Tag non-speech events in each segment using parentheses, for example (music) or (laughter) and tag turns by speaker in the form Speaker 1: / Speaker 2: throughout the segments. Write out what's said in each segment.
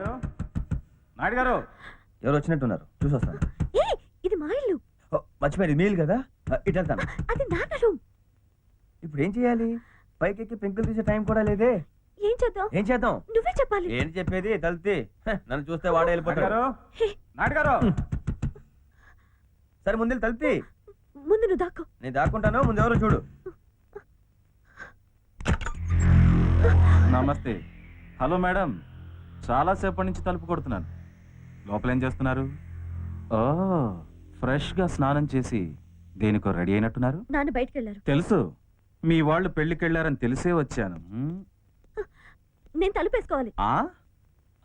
Speaker 1: గారు? నాయుడు గారు?
Speaker 2: ఎవరు వచ్చినట్టున్నారు? చూసి వస్తాను
Speaker 3: ఏ ఇది మా ఇల్లు.
Speaker 2: ఓ, మర్చిపోయింది మీల్ కదా? ఆ, ఇటు వెళ్తాను.
Speaker 3: అది నాన్న రూమ్.
Speaker 2: ఇప్పుడు ఏం చేయాలి? పైకి ఎక్కి పెంకులు తీసే టైం కూడా లేదే.
Speaker 3: ఏం చేద్దాం?
Speaker 2: ఏం చేద్దాం?
Speaker 3: నువ్వే చెప్పాలి.
Speaker 2: ఏంటి చెప్పేది? తలితే. నన్ను చూస్తే వాడే
Speaker 1: నాయుడు
Speaker 2: వెళ్ళిపోతాడు.
Speaker 1: గారు? నాయుడు గారు!
Speaker 2: సరే ముందు తలిపి
Speaker 3: ముందు నువ్వు దాక్కో.
Speaker 2: నేను దాక్కుంటాను ముందు ఎవరు చూడు.
Speaker 1: నమస్తే. Hello madam. చాలాసేపటి నుంచి తలుపు కొడుతున్నాను. లోపల చేస్తున్నారు? ఓ ఫ్రెష్గా స్నానం చేసి దేనికో రెడీ అయినట్టున్నారు?
Speaker 3: నాన్న బయటికి వెళ్ళారు
Speaker 1: తెలుసు. మీ వాళ్ళు పెళ్ళికి వెళ్ళారని తెలిసే వచ్చాను.
Speaker 3: నేను తలుపేసుకోవాలి
Speaker 1: ఆ?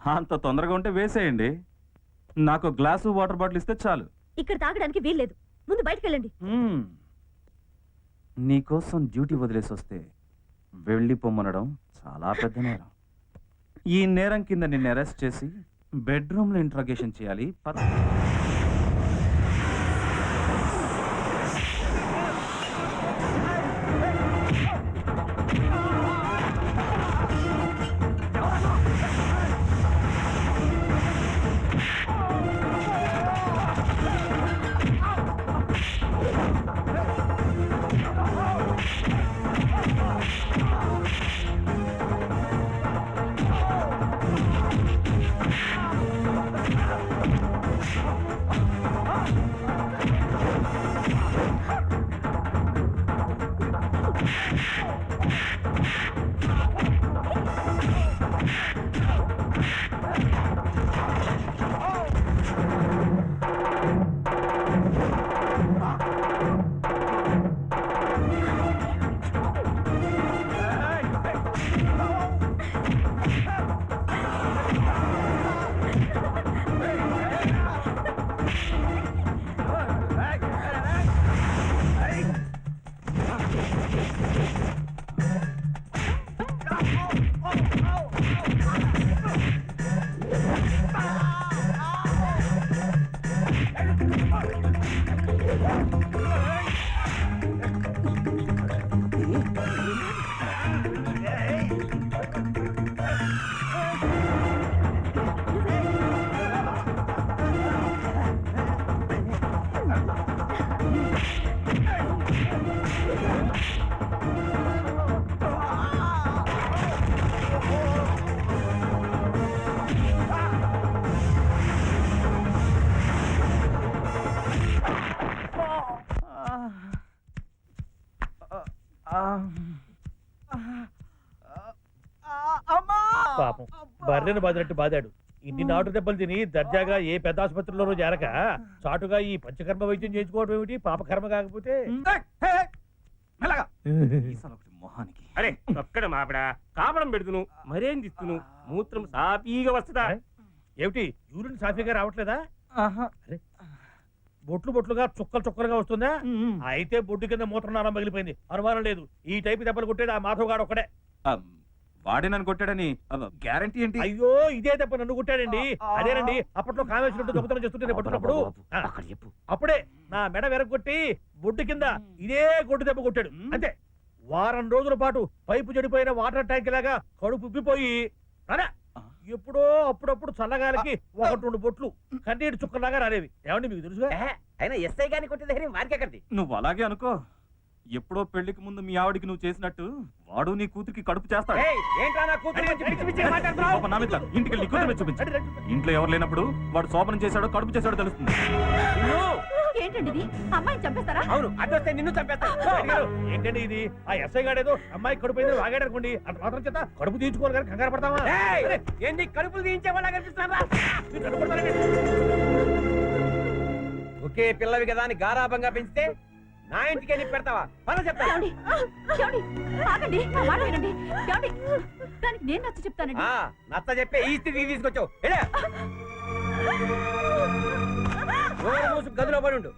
Speaker 1: అంత తొందరగా ఉంటే వేసేయండి. నాకు గ్లాసు వాటర్ బాటిల్ ఇస్తే చాలు.
Speaker 3: ఇక్కడ తాగడానికి వీల్లేదు. ముందు బయటికి వెళ్ళండి.
Speaker 1: నీకోసం డ్యూటీ వదిలేసి వస్తే వెళ్ళి పొమ్మనడం చాలా పెద్ద నేరం. ఈ నేరం కింద నిన్ను అరెస్ట్ చేసి బెడ్రూమ్లో ఇంట్రాగేషన్ చేయాలి పద.
Speaker 4: బర్రెను బాదినట్టు బాదాడు. ఇన్ని నాటు దెబ్బలు తిని దర్జాగా ఏ పెద్ద ఆసుపత్రిలోనూ చేరక చాటుగా ఈ పంచకర్మ వైద్యం చేయించుకోవడం ఏమిటి? పాపకర్మ కాకపోతే (laughs)
Speaker 1: మొహానికి.
Speaker 5: అరే ఒక్కడ మాపడా. కాపడం పెడుతును మరేం తిస్తును మూత్రం వస్తుందా?
Speaker 4: ఏమిటి? యూరిన్ సాఫీగా రావట్లేదా? అరే బొట్లు బొట్లుగా చుక్కలు చుక్కలుగా వస్తుందా? అయితే బొడ్డు కింద మూత్రనాళం పగిలిపోయింది. అనుమానం లేదు. ఈ టైపు దెబ్బలు కొట్టేది ఆ మాధవ్ గాడు ఒకడే
Speaker 1: ఆ, వాడే నన్ను కొట్టాడని గ్యారంటీ ఏంటి?
Speaker 4: అయ్యో ఇదే దెబ్బ నన్ను కొట్టాడండి. అదేనండి అప్పట్లో కామేశ్వరుడు దొంగతనం చేస్తుంటే నేను పట్టుకున్నప్పుడు ఆ,
Speaker 5: అక్కడ చెప్పు.
Speaker 4: అప్పుడే నా మెడ వెరగొట్టి బొడ్డు కింద ఇదే గొడ్డు దెబ్బ కొట్టాడు. అంతే. వారం రోజుల పాటు పైపు చెడిపోయిన వాటర్ ట్యాంక్ లాగా కడుపు ఉబ్బిపోయి అరే ఎప్పుడో అప్పుడప్పుడు చల్లగాలికి ఒకటి రెండు బొట్లు కన్నీటి చుక్కలాగా రాలేవి. ఏమండి మీకు తెలుసు
Speaker 5: అయినా ఎస్ఐ గాని కొట్టే దగ్గర వారికెక్కడిది?
Speaker 1: నువ్వు అలాగే అనుకో. ఎప్పుడో పెళ్ళికి ముందు మీ ఆవిడికి నువ్వు చేసినట్టు వాడు నీ కూతురికి కడుపు చేస్తాడు. పాపం నా మీద. ఇంటికి వెళ్ళి కూతురు చూపించు. ఇంట్లో ఎవరు లేనప్పుడు వాడు శోభనం చేశాడో కడుపు చేశాడో తెలుస్తుంది.
Speaker 5: నిన్ను
Speaker 3: ఏంటండి ఇది? అమ్మాయిని చంపేస్తారా?
Speaker 5: అవును అడ్డొస్తే నిన్ను చంపేస్తా.
Speaker 4: అడిగారు, ఏంటండి ఇది? ఆ ఎస్ఐ గాడేదో అమ్మాయి కడుపు అయింది వాగాడు అనుకోండి అంత మాత్రం చేత కడుపు తీయించుకోవాలి కానీ కంగారు
Speaker 5: కడుపులు. ఒకే పిల్లవి కదా అని గారాభంగా పెంచితే నా ఇంటికి వెళ్ళి పెడతావా? పద చెప్తా.
Speaker 3: ఏమండి? ఏమండి? ఆగండి. నా మాట వినండి. ఏమండి? దానికి నేను నచ్చ చెప్తానండి.
Speaker 5: ఆ, నచ్చ చెప్పే ఈ స్థితికి తీసుకొచ్చావు. ఎడే నోరు మూసు గదిలో పడి ఉండు.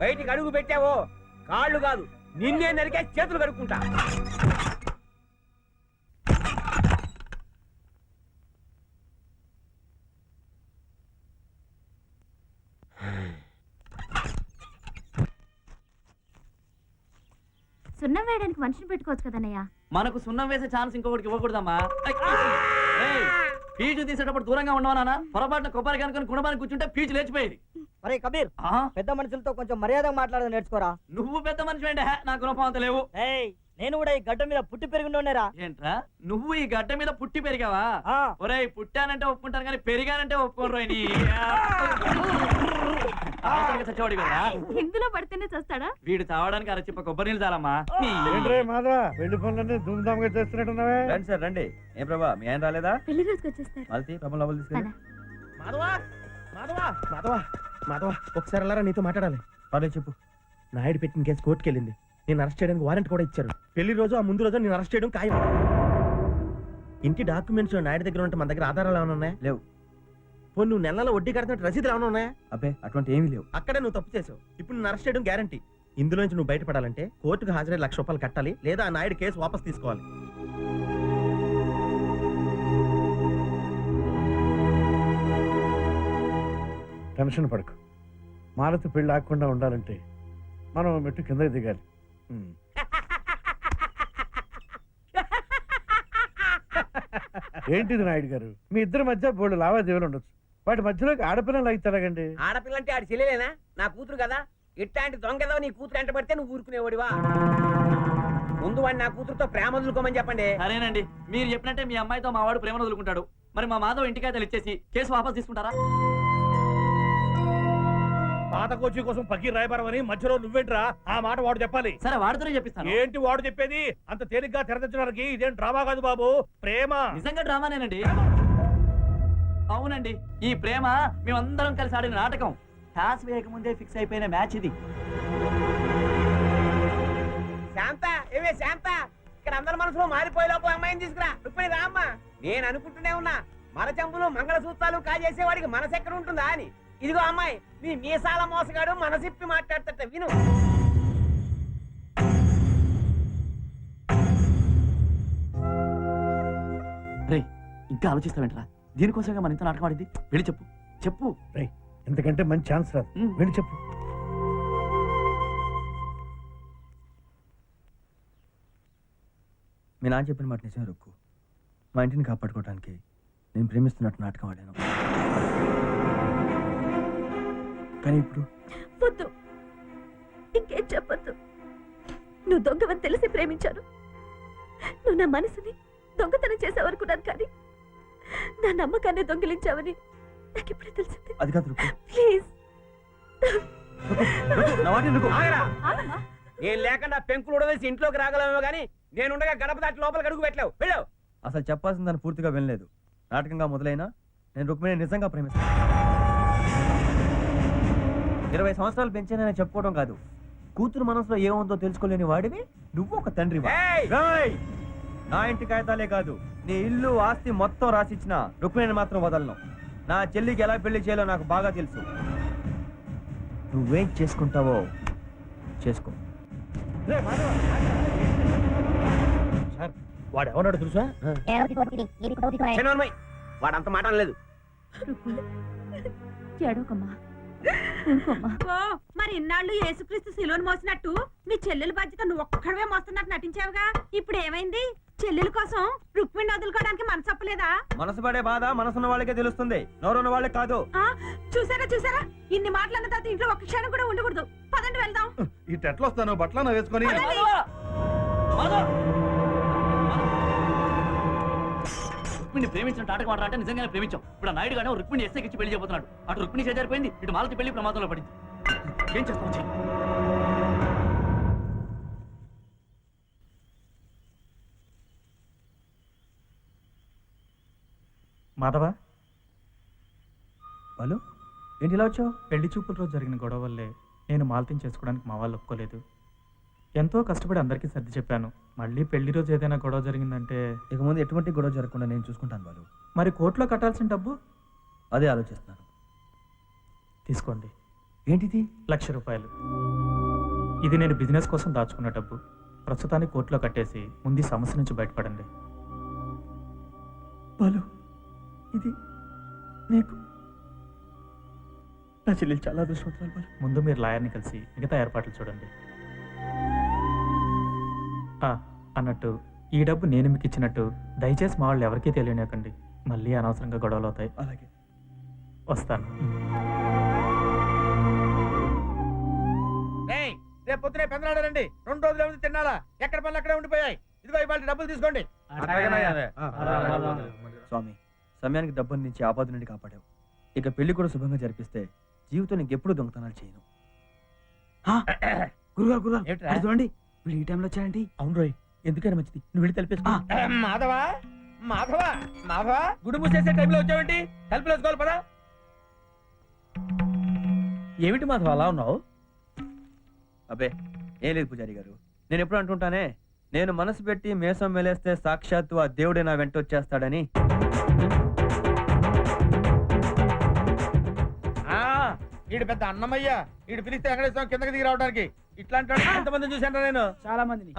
Speaker 5: బయటికి అడుగు పెట్టావో కాళ్ళు కాదు. నిన్నే నరికే చేతులు కడుక్కుంటా.
Speaker 3: సున్నం వేయడానికి మనిషిని పెట్టుకోవచ్చు కదన్నయ్య
Speaker 6: మనకు సున్నం వేసే ఛాన్స్ ఇంకొకటికి ఇవ్వకూడదమ్మా. ఏయ్, ఫీజు తీసేటప్పుడు దూరంగా ఉండవా నాన్న? పొరపాటున కొబ్బరి కనుకొని గుణమానికి కూర్చుంటే ఫీజు లేచిపోయేది.
Speaker 7: అరే కబీర్
Speaker 6: ఆ,
Speaker 7: పెద్ద మనుషులతో కొంచెం మర్యాదగా మాట్లాడడం నేర్చుకోరా?
Speaker 6: నువ్వు పెద్ద మనిషి ఏంటే నా గుణపం అంత లేవు.
Speaker 7: ఏయ్ నేను కూడా ఈ గడ్డ మీద పుట్టి పెరిగినోనేరా
Speaker 6: ఏంట్రా? నువ్వు ఈ గడ్డ మీద పుట్టి పెరిగావా?
Speaker 7: ఆ,
Speaker 6: ఒరేయ్ పుట్టానంటే ఒప్పుకుంటాను కానీ పెరిగానంటే ఒప్పుకోరు రోయ్ నీ. అవసరంగా చచ్చేవాడు కదా
Speaker 3: ఇందులో పడితేనే చేస్తాడా?
Speaker 6: వీడు చావడానికి అరచిప్ప కొబ్బరి నీళ్ళు చాలమ్మా
Speaker 4: ఏంట్రే మాధవ పెళ్ళి పనులన్నీ ధూమ్ ధామ్గా చేస్తున్నట్టున్నావే?
Speaker 2: రండి సార్ రండి. ఏం ప్రభా మీ ఆయన రాలేదా?
Speaker 3: పెళ్ళి రోజుకి వచ్చేస్తారు.
Speaker 2: మాలతి ప్రభా లోపల తీసుకెళ్ళి.
Speaker 4: మాధవా మాధవా మాధవా మాధవా ఒకసారి అలా నీతో మాట్లాడాలి.
Speaker 2: పర్లేదు చెప్పు.
Speaker 4: నాయుడు పెట్టిన కేసు కోర్టుకి వెళ్ళింది నేను అరెస్ట్ చేయడానికి వారెంట్ కూడా ఇచ్చారు. పెళ్ళి రోజు ఆ ముందు రోజు నేను అరెస్ట్ చేయడం ఖాయం. ఇంటి డాక్యుమెంట్స్ నాయుడు దగ్గర ఉంటే మన దగ్గర ఆధారాలు ఏమైనా ఉన్నాయా?
Speaker 2: లేవు.
Speaker 4: పోనీ నువ్వు నెలలో వడ్డీ కడుతున్నట్టు రసీదులు ఏమైనా ఉన్నాయా?
Speaker 2: అబ్బే అటువంటి ఏమీ లేవు.
Speaker 4: అక్కడే నువ్వు తప్పు చేసావు. ఇప్పుడు నేను అరెస్ట్ చేయడం గ్యారంటీ ఇందులో నుంచి నువ్వు బయటపడాలంటే కోర్టుకు హాజరై లక్ష రూపాయలు కట్టాలి లేదా ఆ నాయుడు కేసు వాపస్ తీసుకోవాలి.
Speaker 8: టెన్షన్ పడకు. మాలతి పెళ్ళి ఆగకుండా ఉండాలంటే మనం మెట్టు కిందకి దిగాలి. ఏంటిది నాయుడు గారు? మీ ఇద్దరి మధ్య బోళ్ళు లావాదేవీలు ఉండొచ్చు. వాటి మధ్యలోకి ఆడపిల్లలు అయితే ఎలాగండి
Speaker 5: ఆడపిల్లంటే ఆడి చెల్లెలేనా? నా కూతురు కదా. ఇట్లాంటి దొంగదో నీ కూతురు ఎంట పడితే నువ్వు ఊరుకునేవాడివా? ముందు వాడిని నా కూతురుతో ప్రేమ వదులుకోమని చెప్పండి.
Speaker 6: సరేనండి. మీరు చెప్పినట్టే మీ అమ్మాయితో మా వాడు ప్రేమను వదులుకుంటాడు. మరి మా మాధవ్ ఇంటికైతే ఇచ్చేసి కేసు వాపస్ తీసుకుంటారా?
Speaker 4: పాత కోచి కోసం పక్కి రాయబారం అని మధ్యలో నువ్వేంట్రా? ఆ మాట వాడు చెప్పాలి.
Speaker 6: సరే వాడితోనే చెప్పిస్తాను.
Speaker 4: ఏంటి వాడు చెప్పేది? అంత తేలిగ్గా తెరదించడానికి ఇదేం డ్రామా కాదు బాబు ప్రేమ.
Speaker 6: నిజంగా డ్రామానేనండి అవునండి ఈ ప్రేమ మేమందరం కలిసి ఆడిన నాటకం. టాస్ వేయకముందే ఫిక్స్ అయిపోయిన మ్యాచ్ ఇది.
Speaker 5: శాంత ఏమే శాంత? ఇక్కడ అందరి మనసులో మారిపోయే లోపు అమ్మాయిని తీసుకురా. రుక్మిణి రామ్మా. నేను అనుకుంటూనే ఉన్నా మన చెంపులు మంగళసూత్రాలు కాజేసేవాడికి మనసు ఎక్కడ ఉంటుందా అని. ఇదిగో అమ్మాయి నీ మీసాల మోసగాడు మనసిప్పి మాట్లాడతట విను.
Speaker 6: రే ఇంకా ఆలోచిస్తావేంట్రా? దీనికోసమే మన ఇంత నాటకం ఆడింది? వెళ్ళి చెప్పు. చెప్పు.
Speaker 8: ఎందుకంటే మంచి ఛాన్స్ రాదు. వెళ్ళి చెప్పు.
Speaker 2: మీ నాన్న చెప్పిన మాట నిజమే రుక్కు మా ఇంటిని కాపాడుకోవడానికి నేను ప్రేమిస్తున్నట్టు నాటకం ఆడాను. కానీ ఇప్పుడు
Speaker 3: వద్దు. ఇంకేం చెప్పొద్దు. నువ్వు దొంగవని తెలిసి ప్రేమించాను. నువ్వు నా మనసుని దొంగతనం చేసావనుకున్నాను కానీ నా నమ్మకాన్ని దొంగిలించావని నాకు ఇప్పుడే తెలిసింది.
Speaker 2: అది కాదు
Speaker 3: ప్లీజ్.
Speaker 5: నేను లేకుండా పెంకులు ఉడవేసి ఇంట్లోకి రాగలమేమో కానీ నేనుండగా గడప దాటి లోపలికి అడుగు పెట్టలేవు. వెళ్ళావు
Speaker 2: అసలు చెప్పాల్సిన దాన్ని పూర్తిగా వినలేదు. నాటకంగా మొదలైనా నేను రుక్మిణి నిజంగా ప్రేమిస్తాను. ఇరవై సంవత్సరాలు పెంచానని చెప్పుకోవడం కాదు. కూతురు మనసులో ఏముందో తెలుసుకోలేని వాడివి నువ్వు ఒక తండ్రి
Speaker 5: ఏయ్!
Speaker 2: నా ఇంటి కాగితాలే కాదు నీ ఇల్లు ఆస్తి మొత్తం రాసిచ్చిన రుక్మిణిని మాత్రం వదలను. నా చెల్లికి ఎలా పెళ్ళి చేయాలో నాకు బాగా తెలుసు. నువ్వేం చేసుకుంటావో చేసుకో.
Speaker 4: సార్ వాడు ఎవన్నాడు తెలుసా?
Speaker 5: వాడు అంత మాట లేదు
Speaker 3: ఏడోకమ్మా మరి ఇన్నాళ్ళు యేసుక్రీస్తు శిలువను మోసినట్టు మీ చెల్లెల బాధ్యత నువ్వు ఒక్కడవే మోస్తున్నట్టు నటించావుగా? ఇప్పుడు ఏమైంది? చెల్లెల కోసం రుక్మిణి వదులుకోవడానికి మనసు ఒప్పలేదా?
Speaker 2: మనసు పడే బాధ మనసున్న వాళ్ళకే తెలుస్తుంది. నోరున్న వాళ్ళకి కాదు.
Speaker 3: ఆ, చూసారా చూసారా? ఇన్ని మాటలన్న తర్వాత ఇంట్లో ఒక్క క్షణం కూడా ఉండకూడదు. పదండి వెళ్దాం.
Speaker 8: ఈ టెట్లు వస్తాను బట్టలను వేసుకొని.
Speaker 6: రుక్మిణి ప్రేమించిన నాటకం ఆడరా అంటే నిజంగానే ప్రేమించాం. ఇప్పుడు ఆ నాయుడు గానే రుక్మిణి ఎస్ఐకి ఇచ్చి పెళ్ళి చేయబోతున్నాడు. అటు రుక్మిణి చేజారిపోయింది ఇటు మాలతి పెళ్ళి ప్రమాదంలో పడింది. ఏం చేస్తాం చెయ్యి
Speaker 9: మాధవ?
Speaker 2: వాళ్ళు ఏంటి ఇలా వచ్చావు?
Speaker 9: పెళ్ళి చూపుల రోజు జరిగిన గొడవ వల్లే నేను మాలతిని చేసుకోవడానికి మా వాళ్ళు ఒప్పుకోలేదు. ఎంతో కష్టపడి అందరికీ సర్ది చెప్పాను. మళ్ళీ పెళ్ళి రోజు ఏదైనా గొడవ జరిగిందంటే
Speaker 2: ఇక ముందు ఎటువంటి గొడవ జరగకుండా నేను చూసుకుంటాను వాళ్ళు
Speaker 9: మరి కోర్టులో కట్టాల్సిన డబ్బు?
Speaker 2: అదే ఆలోచిస్తున్నాను.
Speaker 9: తీసుకోండి.
Speaker 2: ఏంటిది?
Speaker 9: లక్ష రూపాయలు. ఇది నేను బిజినెస్ కోసం దాచుకున్న డబ్బు. ప్రస్తుతానికి కోర్టులో కట్టేసి ముందు సమస్య నుంచి బయటపడండి.
Speaker 2: బాలు ఇది నీకు నా చెల్లెలు చాలా అదృష్టవంతురాలు బాలు.
Speaker 9: ముందు మీరు లాయర్ని కలిసి మిగతా ఏర్పాట్లు చూడండి. అన్నట్టు. ఈ డబ్బు నేను మీకు ఇచ్చినట్టు. దయచేసి మా వాళ్ళు ఎవరికీ తెలియనివ్వకండి మళ్ళీ అనవసరంగా గొడవలు అవుతాయి.
Speaker 2: అలాగే.
Speaker 9: వస్తాను.
Speaker 5: ఏయ్, రేపు పొద్దునే పెందలాడారండి. రెండు రోజులు ఏముంది తిన్నాలా? ఎక్కడ పనులు అక్కడే ఉండిపోయాయి. ఇదిగో ఇవాళ డబ్బులు తీసుకోండి.
Speaker 2: స్వామి సమయానికి డబ్బుని నుంచి ఆపద నుండి కాపాడావు. ఇక పెళ్ళి కూడా శుభంగా జరిపిస్తే జీవితం ఇంకెప్పుడు దొంగతనాలు చేయను.
Speaker 10: గురుగారు గురుగారు చూడండి. వీడు ఈ టైంలో వచ్చాయండి
Speaker 5: అవును రోయ్. ఎందుకని మంచిది. నువ్వు వెళ్ళి తలిపేసుకో మాధవా? మాధవా? మాధవా? గుడి మూసేసే టైంలో వచ్చావేంటి? తలుపులు వేసుకోవాలి పదా. ఏమిటి మాధవ అలా ఉన్నావు?
Speaker 2: అబ్బే ఏం లేదు పూజారి గారు. నేను ఎప్పుడు అంటుంటానే నేను మనసు పెట్టి మేసం మెలేస్తే సాక్షాత్తు ఆ దేవుడే నా వెంట వచ్చేస్తాడని.
Speaker 5: ఈడు పెద్ద అన్నమయ్య ఈడు పిలిస్తే వెంకటేశ్వరం కిందకి దిగి రావడానికి. ఇట్లాంటి వాడిని ఎంతమంది చూశాను నేను?
Speaker 10: చాలా మందిని.